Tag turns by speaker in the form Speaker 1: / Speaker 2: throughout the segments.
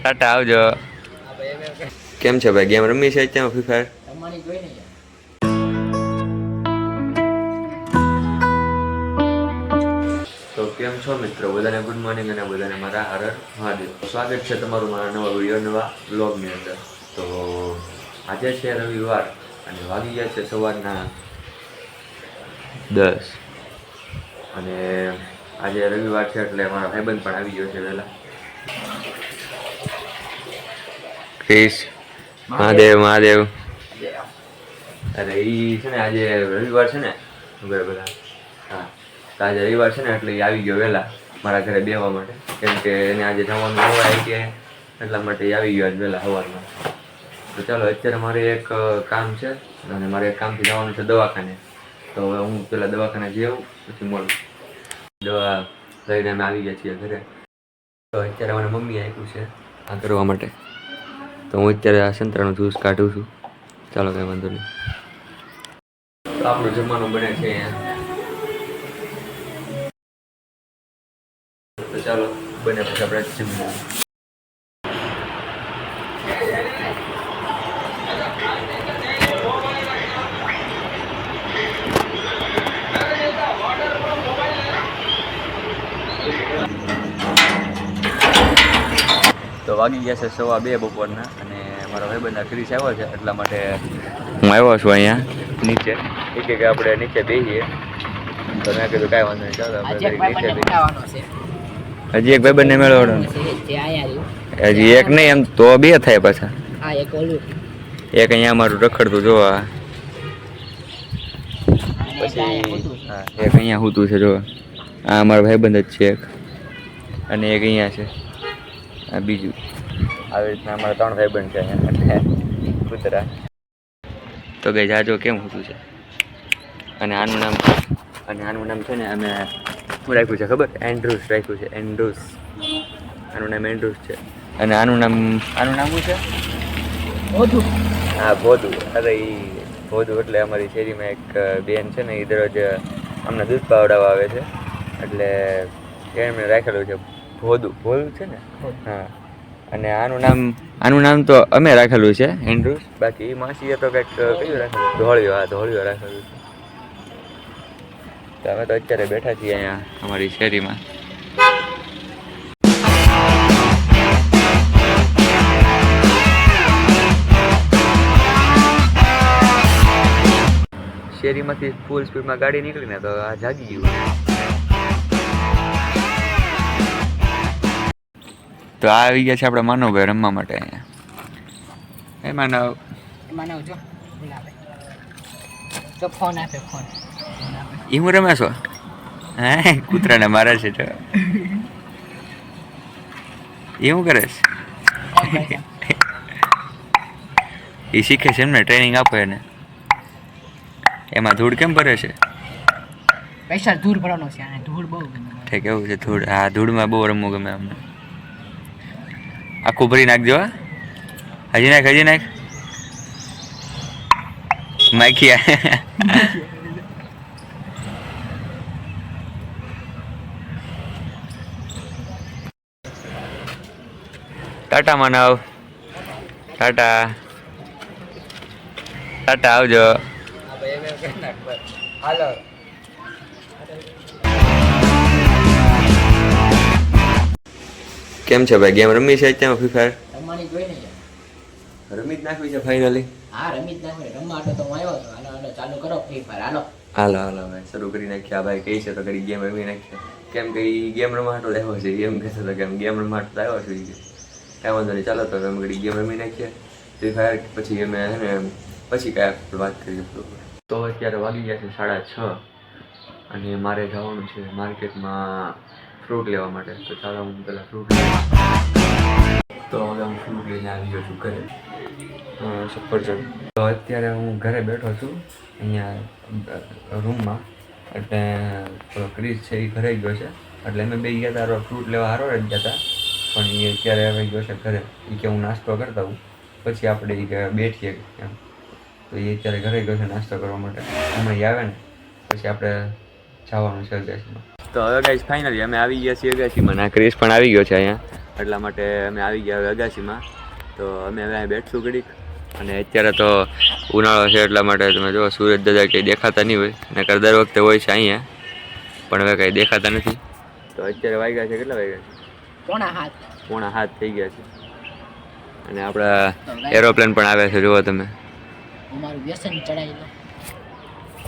Speaker 1: ટાટા આવજો. કેમ છે ભાઈ? ગેમ રમી છે અત્યારે ફ્રી ફાયર તો કેમ છો મિત્રો? બધાને ગુડ મોર્નિંગ અને બધાને મારા હર હર મહાદેવ. સ્વાગત છે તમારું મારા નવા વીડિયો નવા બ્લોગની અંદર. તો આજે છે રવિવાર અને વાગી ગયા છે સવારના દસ. અને આજે રવિવાર છે એટલે મારા ભાઈબંધ પણ આવી ગયો છે વહેલા. ક્રિસ મહાદેવ. મહાદેવ અરે ઈ છે ને આજે રવિવાર છે ને બરાબર હા. તો આજે રવિવાર છે ને એટલે આવી ગયો વહેલા મારા ઘરે બેહવા માટે. કેમ કે એને આજે જવાનું હોય કે એટલા માટે આવી ગયો આજ વહેલા સવારમાં. તો ચાલો અત્યારે મારે એક કામ છે અને મારે એક કામથી જવાનું છે દવાખાને. તો હવે હું પેલા દવાખાને જઈ આવું પછી મળું દવા લઈને અમે આવી ગયા છીએ ઘરે. તો અત્યારે મને મમ્મીએ આપ્યું છે આ કરવા માટે. તો હું અત્યારે આ સંતરાનો જ્યુસ કાઢું છું. ચાલો કંઈ વાંધો નહીં. આપણું જમવાનું બને છે તો ચાલો, બને પછી આપણે જમવું વાગી ગયા છે સવા બે બપોરના અને મારો ભાઈબંધ ક્રિસ આવ્યો છે એટલા માટે હું આવ્યો છું અહીંયા. નીચે. એ એક કે આપણે નીચે બેસીએ તો મેં કીધું કાંઈ વાંધો નહીં ચાલો આપણે નીચે બેસીએ હજી એક ભાઈબંધને મેળવવાનો. હજી એક નહીં એમ તો બે થાય પાછા.
Speaker 2: એક ઓલું.
Speaker 1: એક અહીંયા અમારું રખડતું જોવા. પછી એક અહીંયા હોતું છે જો આ અમારો ભાઈબંધ જ છે એક. અને એક અહીંયા છે. બીજું. આવી રીતના અમારા ત્રણ ભાઈબંધ છે અને કૂતરા. તો કે જાજો કેમ હતું છે? અને આનું નામ અને આનું નામ છે ને અમે શું રાખ્યું છે ખબર? એન્ડ્રુસ રાખ્યું છે એન્ડ્રુસ. આનું નામ એન્ડ્રુસ છે. અને આનું નામ આનું નામ શું છે?
Speaker 2: ભોધુ
Speaker 1: હા ભોદુ. અરે એ ભોદુ એટલે અમારી શેરીમાં એક બેન છે ને એ દરરોજ અમને દૂધ પાવડાવવા આવે છે. એટલે એમણે રાખેલું છે ભોદુ હોદું છે ને? હા. અને આનું નામ આનું નામ તો અમે રાખેલું છે એન્ડ્રુસ બાકી માસીએ તો કંઈક કયું રાખેલું? ધોળિયો હા ધોળિયો રાખેલું છે. તો અમે તો અત્યારે બેઠા છીએ અહીંયા અમારી શેરીમાં. શેરીમાંથી ફૂલ સ્પીડમાં ગાડી નીકળીને તો આ જાગી ગયું. તો આ આવી ગયા છે આપણા માનવભાઈ રમવા માટે અહીંયા. એ માનવ.
Speaker 2: એમાં જો તો ફોન આપે ફોન.
Speaker 1: એ હું રમે છો? હે? કૂતરાને મારે છે તો. એ હું કરે છે. એ શીખે છે એમને ટ્રેનિંગ આપો એને. એમાં ધૂળ કેમ ભરે છે?
Speaker 2: પૈસા ધૂળ ભરવાનો છે અને ધૂળ બહુ ગમે.
Speaker 1: ઠીક એવું છે ધૂળ. હા ધૂળમાં બહુ રમવું ગમે અમને. આખું ભરી નાખજો હજી નાખ હજી નાખ. માખિયા ટાટા માનવ. ટાટા. ટાટા આવજો.
Speaker 2: હાલો.
Speaker 1: કેમ છે ભાઈ? ગેમ રમી છે અત્યારે ફ્રી ફાયર
Speaker 2: રમવાની જોઈ ને
Speaker 1: રમી જ નાખવી છે ફાઇનલી
Speaker 2: હા રમી જ નાખવી. રમવા તો હું આવ્યો છું. હાલો હાલો ચાલુ કરો ફ્રી ફાયર હાલો.
Speaker 1: હાલો હાલો ભાઈ શરૂ કરી નાખ્યા ભાઈ કહી છે તો કરી ગેમ રમી નાખીએ. કેમ કે એ ગેમ રમાટો લેવો છે. એમ કહેતો હતો કે એમ ગેમ રમાટો આવ્યો છું કાંઈ વાંધો નહીં ચાલો તો અમે ઘડી ગેમ રમી નાખીએ. ફ્રી ફાયર પછી અમે ને પછી કાંઈ વાત કરીએ તો અત્યારે વાગી ગયા છે સાડા છ અને મારે જવાનું છે માર્કેટમાં ફ્રૂટ લેવા માટે. તો ચાલો હું પહેલાં ફ્રૂટ તો હવે હું ફ્રૂટ લઈને આવી ગયો છું ઘરે. સફરજન. તો અત્યારે હું ઘરે બેઠો છું, અહીંયા રૂમમાં. એટલે ક્રિસ છે એ ઘરે ગયો છે. એટલે અમે બે ગયા હતા ફ્રૂટ લેવા હારો જ ગયા હતા. પણ એ અત્યારે હવે ગયો છે ઘરે. એ કે હું નાસ્તો કરતા હું પછી આપણે એ બેઠીએ એમ. તો એ અત્યારે ઘરે ગયો છે નાસ્તો કરવા માટે. હમણાં આવે ને, પછી આપણે જવાનું છે અગાસીમાં તો હવે ગાઈસ ફાઇનલી અમે આવી ગયા છીએ અગાસીમાં ના ક્રિસ પણ આવી ગયો છે અહીંયા. એટલા માટે અમે આવી ગયા હવે અગાસીમાં તો અમે હવે અહીં બેઠશું ઘડીક. અને અત્યારે તો ઉનાળો છે એટલા માટે તમે જો સૂરજ દાદા કંઈ દેખાતા નહીં હોય. નકર દર વખતે હોય છે અહીંયા. પણ હવે કંઈ દેખાતા નથી. તો અત્યારે વાગ્યા છે કેટલા વાગ્યા છે?
Speaker 2: પોણા હાથ.
Speaker 1: પોણા હાથ થઈ ગયા છે. અને આપણા એરોપ્લેન પણ આવે છે જુઓ તમે.
Speaker 2: અમારું વ્યસન ચડાવી લો.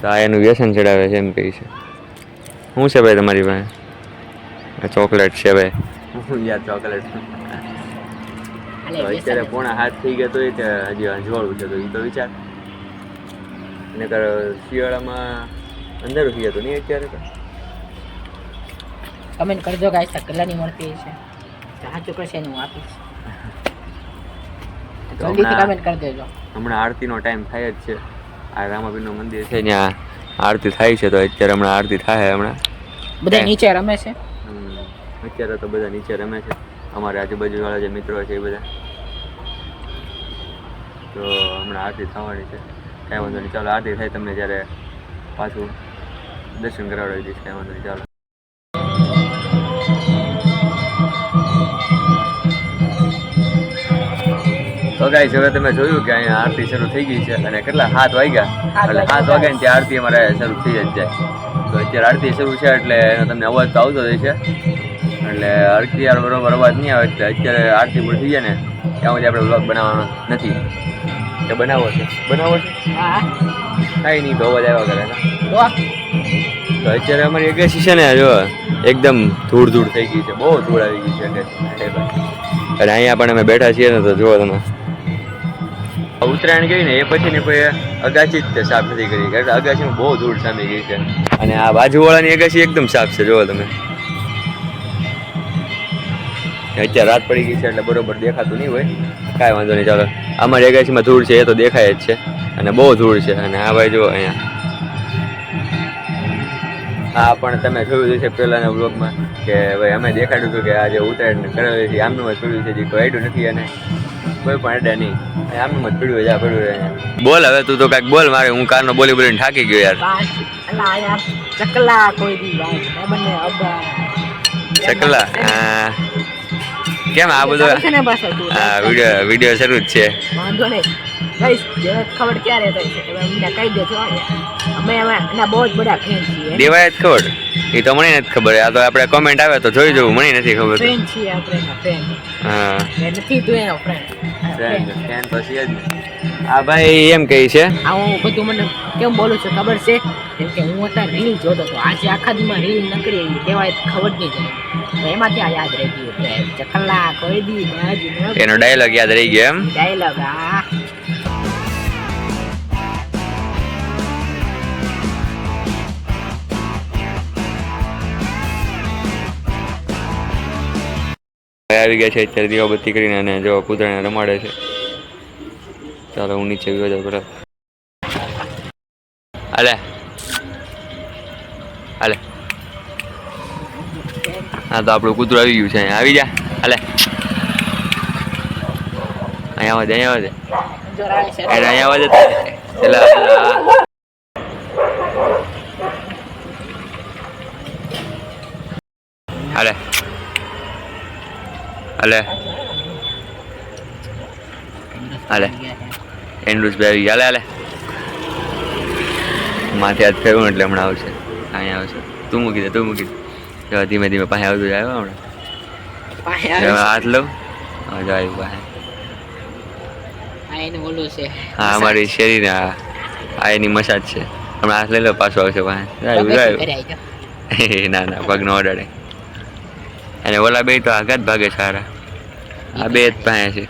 Speaker 1: તો આ એનું વ્યસન ચડાવે છે એમ કહે છે. શું છે ભાઈ તમારી પાસે? ચોકલેટ છે ભાઈ. હું યાર ચોકલેટ. અત્યારે પોણા હાથ થઈ ગયા તો એ કે હજી અજવાળું છે તો એ તો વિચાર. નકર શિયાળામાં અંદર થઈ તો નહીં અત્યારે તો.
Speaker 2: કમેન્ટ કરજો ગાઈસ આ કેટલાની મળતી છે સાચું કરશે હું આપીશ જલ્દીથી
Speaker 1: હમણાં
Speaker 2: કમેન્ટ કરી દેજો.
Speaker 1: હમણાં આરતીનો ટાઈમ થાય જ છે. આ રામાબીનું મંદિર. છે ત્યાં આરતી થાય છે તો અત્યારે હમણાં આરતી થાય હમણાં.
Speaker 2: બધા નીચે રમે છે?
Speaker 1: અત્યારે તો બધા નીચે રમે છે. અમારા આજુબાજુવાળા જે મિત્રો છે એ બધા. તો હમણાં આરતી થવાની છે. કાંઈ વાંધો નહીં ચાલો આરતી થાય તમને જ્યારે પાછું દર્શન કરાવડાવી દઈશ કાંઈ વાંધો નહીં ચાલો. ગાઈસ હવે તમે જોયું કે અહીંયા આરતી શરૂ થઈ ગઈ છે અને કેટલા સાત વાગ્યા. એટલે સાત વાગ્યા ત્યાં આરતી અમારે શરૂ થઈ જ જાય. તો અત્યારે આરતી શરૂ છે એટલે એનો તમને અવાજ તો આવતો જ છે. એટલે આરતી યાર બરોબર અવાજ નહીં આવે એટલે અત્યારે આરતી પૂરી થઈ જાય ને ત્યાં સુધી આપણે બ્લોગ બનાવવાનો નથી. એટલે બનાવો છે. બનાવો છે? કાંઈ નહીં તો અવાજ આવ્યા કરે
Speaker 2: તો
Speaker 1: અત્યારે અમારી એગેસી છે ને જો એકદમ ધૂળ ધૂળ થઈ ગઈ છે. બહુ ધૂળ આવી ગઈ છે અને અહીંયા પણ અમે બેઠા છીએ ને તો જુઓ તમે. ઉત્તરાયણ ગઈ ને, એ પછી ને કોઈ અગાસી સાફ નથી કરી. કારણ કે અગાસીમાં બહુ ધૂળ સામી ગઈ છે. અને આ બાજુવાળાની અગાસી એકદમ સાફ છે જુઓ તમે. અત્યારે રાત પડી ગઈ છે એટલે બરોબર દેખાતું નહીં હોય. કાંઈ વાંધો નહીં, ચાલો. અમારી અગાસીમાં ધૂળ છે, એ તો દેખાય જ છે. અને બહુ ધૂળ છે. અને આ ભાઈ જુઓ અહીંયા. હા પણ તમે જોયું હશે પહેલાંના બ્લોગમાં કે ભાઈ અમે દેખાડ્યું હતું કે આ જે ઉત્તરાયણ કરેલી છે આમનું જ છે જે કોઈ આઈડું નથી અને કોઈ પણ અડે નહીં આમનું જ પડ્યું છે આ પડ્યું છે બોલ હવે તું તો કાંઈક બોલ મારે હું કારનો બોલી બોલીને થાકી ગયો યાર.
Speaker 2: ચકલા કોઈ દી ભાઈ
Speaker 1: ચકલા હા. કેમ આ બધો? હા વીડિયો વીડિયો શરૂ જ છે.
Speaker 2: વાંધો નહીં. ખબર ક્યારે થઈ છે કહી દેજો અમે અમે એના બહુ જ બધા ફેન છીએ.
Speaker 1: દેવાય જ ખબર. એ તો મને નથી ખબર. આ તો આપણે કોમેન્ટ આવે તો જોઈ જવું. મને નથી ખબર.
Speaker 2: ફ્રેન્ડ છીએ આપણે એના ફ્રેન્ડ
Speaker 1: હા.
Speaker 2: નથી તું એનો ફ્રેન્ડ
Speaker 1: ફ્રેન્ડ ફ્રેન્ડ તો જ આ ભાઈ એમ કહે છે.
Speaker 2: આ હું બધું મને કેમ બોલું છું ખબર છે? કેમ કે હું અત્યારે રીલ જોતો હતો. આજે આખા દીમાં રીલ નકરી કહેવાય ખબર નહીં જાય એમાંથી આ યાદ રહી ગયું? કે ચકલા કોઈ દી
Speaker 1: એનો ડાયલોગ યાદ રહી ગયો એમ?
Speaker 2: ડાયલોગ આ
Speaker 1: આવી ગયા છે અત્યારે દીવાબત્તી કરીને અને જો કૂતરાને રમાડે છે. ચાલો હું નીચે ગયો જાઉં બરાબર. હાલે. હાલે. હા, તો આપણું કૂતરું આવી ગયું છે અહીંયા. આવી જા. હાલે. અહીંયા આવે અહીંયા આવે અહીંયા આવે એટલે હાલે. હાલે હાલે બે આવી ગયા. માથે હાથ ફેરવું એટલે હમણાં આવશે. અહીંયા આવશે. તું મૂકી દે તું મૂકી દે. ધીમે ધીમે પાસે આવતું જાય હો હમણાં. હાથ લઉં. જો આવ્યું પાસે. હા અમારી શેરી આ. એની મસાજ છે. હમણાં હાથ લઈ લો પાછો આવશે પાસે. ના ના પગ નો અડાડે. અને ઓલા બે તો આઘાત ભાગે સારા આ બે જ પાસે છે.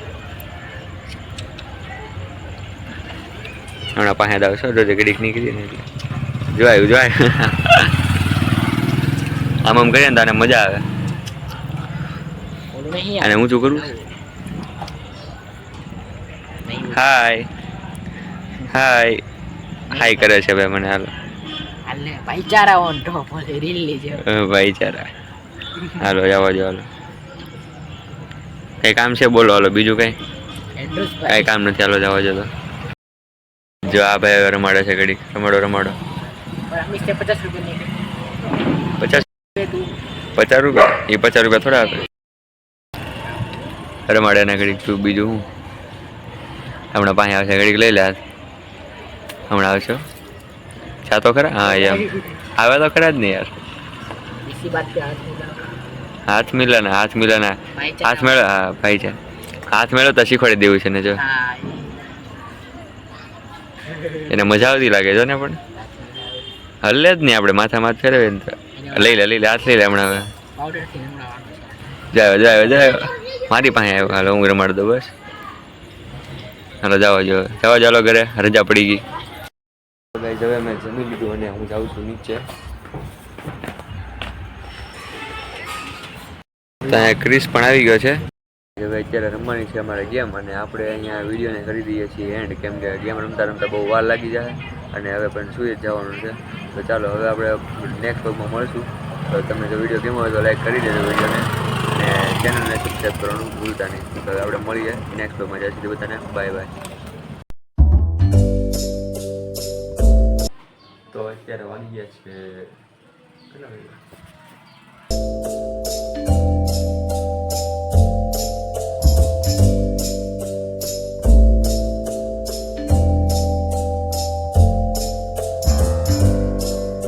Speaker 1: હમણાં પાસે જ આવશો જો ઘડીક નીકળી ને એટલે. જોવાયું જોયું આમ આમ કરીએ ને તને મજા આવે. અને હું શું
Speaker 2: કરું?
Speaker 1: હાય. હાય. હાય કરે છે ભાઈ મને હાલો.
Speaker 2: ભાઈચારા ઓન ટોપ રીલ લીજો
Speaker 1: ભાઈચારા. હાલો જવા જો હાલો. કઈ કામ છે? બોલો હાલો બીજું કઈ? કઈ કામ નથી હાલો જવા જતો તો જો આ ભાઈ રમાડે છે ઘડી રમાડો રમાડો.
Speaker 2: પચાસ
Speaker 1: પચાસ? રૂપિયા? એ પચાસ રૂપિયા થોડા આપે. રમાડે ને ઘડીક તું બીજું હું? હમણાં પાસે આવશે ઘડીક લઈ લે હમણાં આવશો? ચા તો ખરા? હા એમ. આવે તો ખરા જ નહીં યાર. હાથ મિલાના હાથ મિલાના હાથ મેળો હા ભાઈ છે. હાથ મેળો તો શીખવાડી દેવું છે ને જો. એને મજા આવતી લાગે છે ને પણ. હલે જ નહીં આપણે માથા માથ ફેરવે લઈ લે લઈ લે હાથ લઈ લે હમણાં હવે. જાય જાય જાય મારી પાસે આવ્યો હાલો હું રમાડ દો બસ. હાલો જાઓ જો જવા ચાલો ઘરે. રજા પડી ગઈ. જવે મેં જમી લીધું અને હું જાઉં છું નીચે. ત્યાં ક્રિસ પણ આવી ગયો છે. ભાઈ અત્યારે રમવાની છે અમારે ગેમ અને આપણે અહીંયા વિડીયોને કરી દઈએ છીએ એન્ડ કેમ કે ગેમ રમતા રમતા બહુ વાર લાગી જાય અને હવે પણ સુઈ જ જવાનું છે. તો ચાલો હવે આપણે નેક્સ્ટ વર્ગમાં મળશું. તો તમે જો વીડિયો ગમ્યો હોય તો લાઈક કરી દેજો વિડીયોને અને ચેનલને સબસ્ક્રાઈબ કરવાનું ભૂલતા નહીં. તો હવે આપણે મળીએ નેક્સ્ટ વર્ગમાં જ્યાં સુધી બધાને. બાય બાય તો અત્યારે વાગી ગયા છે કેટલા વાગ્યા?